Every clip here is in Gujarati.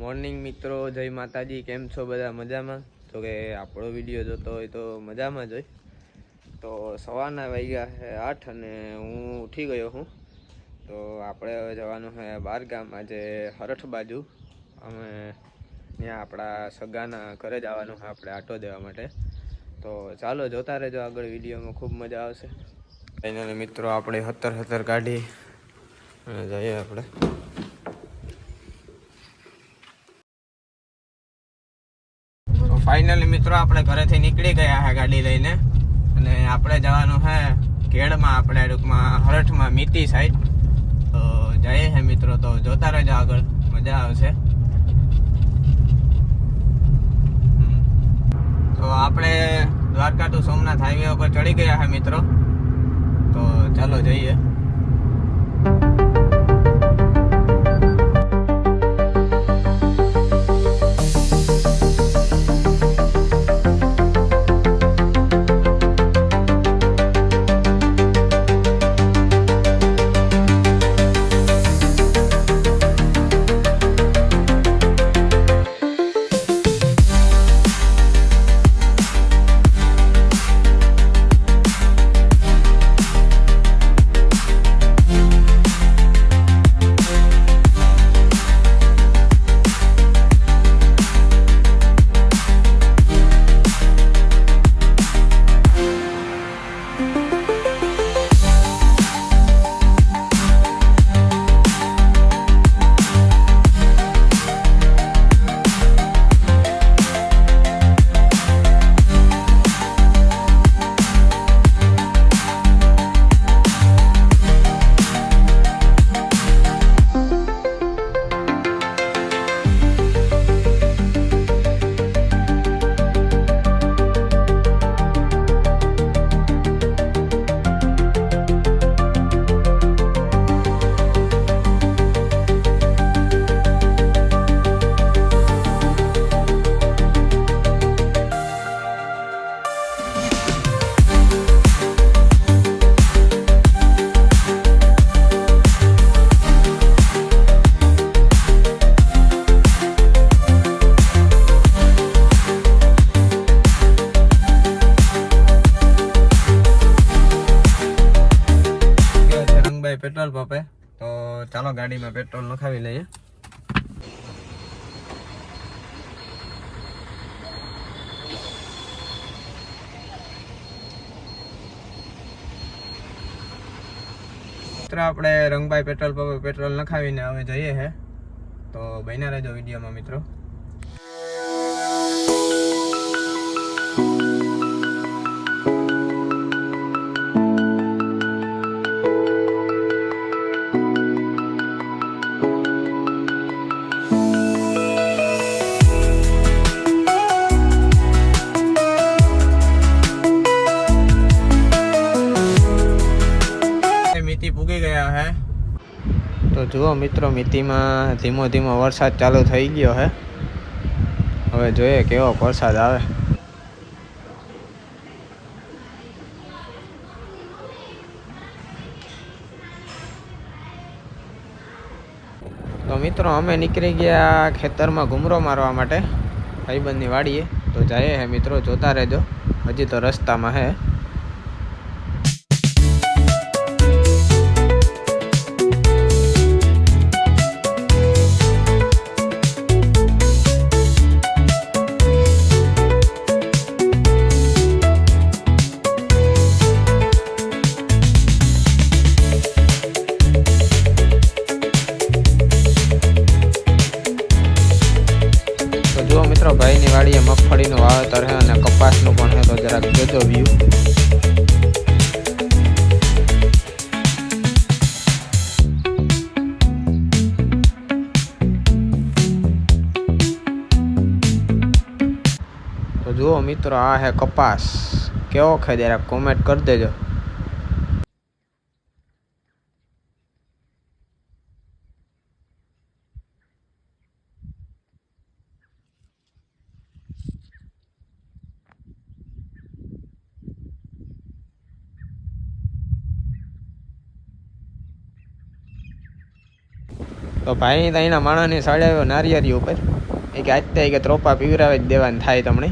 મોર્નિંગ મિત્રો, જય માતાજી, કેમ છો બધા? મજામાં? તો કે આપણો વીડિયો જોતો હોય તો મજામાં જ હોય. તો સવારના વાગ્યા છે આઠ અને હું ઉઠી ગયો હું. તો આપણે હવે જવાનું છે બાર ગામ આજે હરઠ બાજુ. અમે ત્યાં આપણા સગાના ઘરે જવાનું છે આપણે આટો દેવા માટે. તો ચાલો, જોતા રહેજો આગળ વિડીયોમાં, ખૂબ મજા આવશે. ફાઇનલી મિત્રો, આપણે હતર હતર કાઢી જઈએ આપણે. ફાઇનલી મિત્રો આપણે ઘરેથી નીકળી ગયા છે ગાડી લઈને. અને આપણે જવાનું છે કેળમાં, આપણે ટૂંકમાં હરઠમાં મીતી સાઈડ તો જઈએ છે મિત્રો, તો જોતા રહેજો આગળ. મજા આવશે. તો આપણે દ્વારકા ટુ સોમનાથ હાઈવે ઉપર ચડી ગયા છે મિત્રો. તો ચાલો જઈએ. ચાલો ગાડીમાં પેટ્રોલ નખાવી લઈએ. મિત્રો, આપણે રંગભાઈ પેટ્રોલ પંપે પેટ્રોલ નખાવીને હવે જઈએ છે તો બન્યા રહેજો વિડીયોમાં, મિત્રો. જુઓ મિત્રો, મિતિમાં ધીમો ધીમો વરસાદ ચાલુ થઈ ગયો હે. હવે જોઈએ કેવો વરસાદ આવે. તો મિત્રો, અમે નીકળી ગયા ખેતરમાં ઘૂમરો મારવા માટે, ભાઈબંધની વાડીએ. તો જઈએ હે મિત્રો, જોતા રહેજો. હજી તો રસ્તામાં હે. મિત્રો, આ હે કપાસ. કેવો ખે જરાક કોમેન્ટ કરી દેજો. તો ભાઈ ત્યાંના માણસની સાડે આવ્યો નારિયેરી ઉપર. એ કે આજ તે કે ત્રોપા પીવરાવે જ દેવાનું થાય તમને.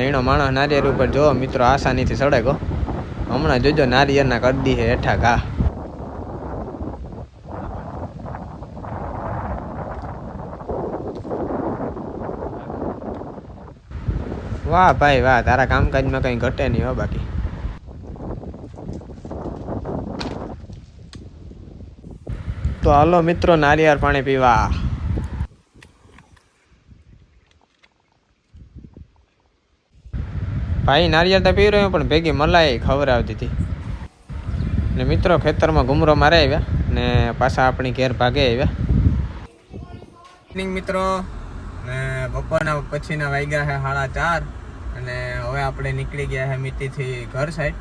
એનો માણસ નારિયેર ઉપર જો, મિત્રો, આસાનીથી સળેગો હમણાં જોજો નારિયેરના કરી દી હે હેઠા ઘા. વાહ ભાઈ, વાહ, તારા કામકાજમાં કઈ ઘટે નહીં હો બાકી. તો હાલો, મિત્રો, નારિયેળ પાણી પીવા. ભાઈ, નારિયેળ તો પી રહ્યો પણ ભેગી મલાઈ ખવડાવતી હતી ને મિત્રો, ખેતરમાં ઘુમરો મારે આવ્યા ને પાછા આપણી ઘેર ભાગે આવ્યા. મિત્રો. ને બપોરના પછીના વાગ્યા છે સાડા ચાર અને હવે આપણે નીકળી ગયા છે મિત્તીથી ઘર સાઈડ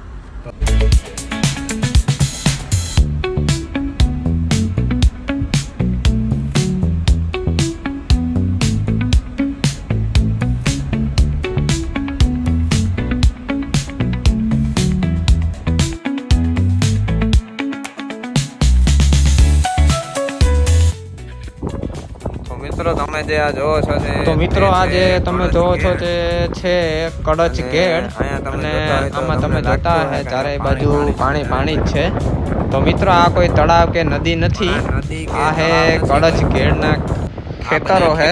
તમે જે આ જોવો છો તે તો મિત્રો આ જે તમે જોવો છો. તે છે કડચ તમે અને આમાં તમે જોતા હે ચારે બાજુ પાણી પાણી જ છે. તો મિત્રો આ કોઈ તળાવ કે નદી નથી આ હે કડચ આ ખેતરો હે.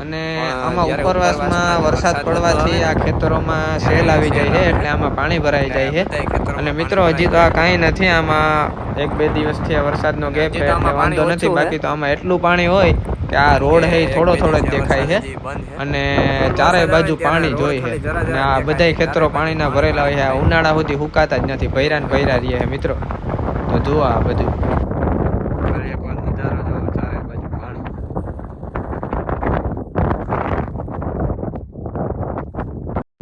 અને આમાં ઉપરવાસમાં વરસાદ પડવાથી આ ખેતરોમાં સેલ આવી જાય છે એટલે આમાં પાણી ભરાઈ જાય છે અને મિત્રો હજી તો આ કાંઈ નથી આમાં એક બે દિવસથી આ વરસાદનો ગેપ છે એટલે વાંધો નથી બાકી તો આમાં એટલું પાણી હોય કે આ રોડ હે થોડો થોડો જ દેખાય છે. અને ચારે બાજુ પાણી જોઈ છે. અને આ બધાય ખેતરો પાણીના ભરેલા હોય છે. આ ઉનાળા સુધી હુકાતા જ નથી. ભૈરા ને ભૈરા રહીએ છે મિત્રો. તો જુઓ આ બધું.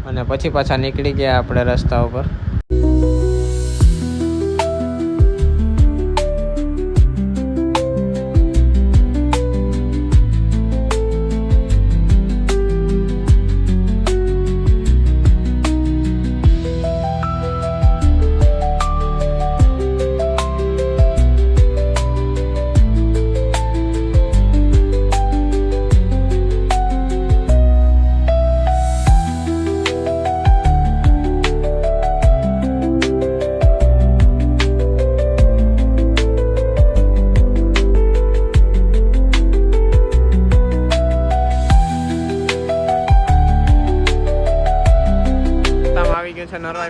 અને પછી પાછા નીકળી ગયા આપણે રસ્તા ઉપર.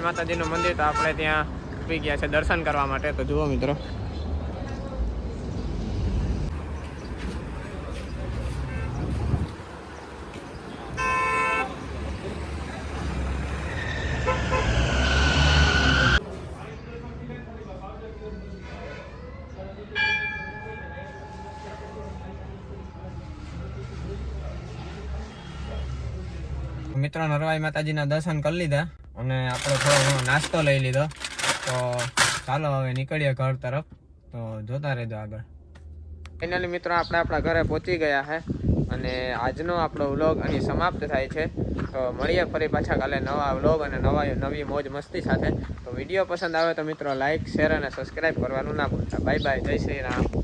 માતાજીનું મંદિર, તો આપણે ત્યાં ઊભી ગયા છે દર્શન કરવા માટે. તો જુઓ મિત્રો. મિત્રો, નરવાઈ માતાજીના દર્શન કરી લીધા. અને આપણે થોડો નાસ્તો લઈ લીધો. તો ચાલો હવે નીકળીએ ઘર તરફ. તો જોતા રહેજો આગળ. ફાઇનલી મિત્રો, આપણે આપણા ઘરે પહોંચી ગયા છે અને આજનો આપણો વ્લોગ અહીં સમાપ્ત થાય છે. તો મળીએ ફરી પાછા કાલે નવા વ્લોગ અને નવા, નવી મોજ મસ્તી સાથે. તો વીડિયો પસંદ આવે તો મિત્રો લાઇક શેર અને સબસ્ક્રાઈબ કરવાનું ના ભૂલતા. બાય બાય જય શ્રી રામ.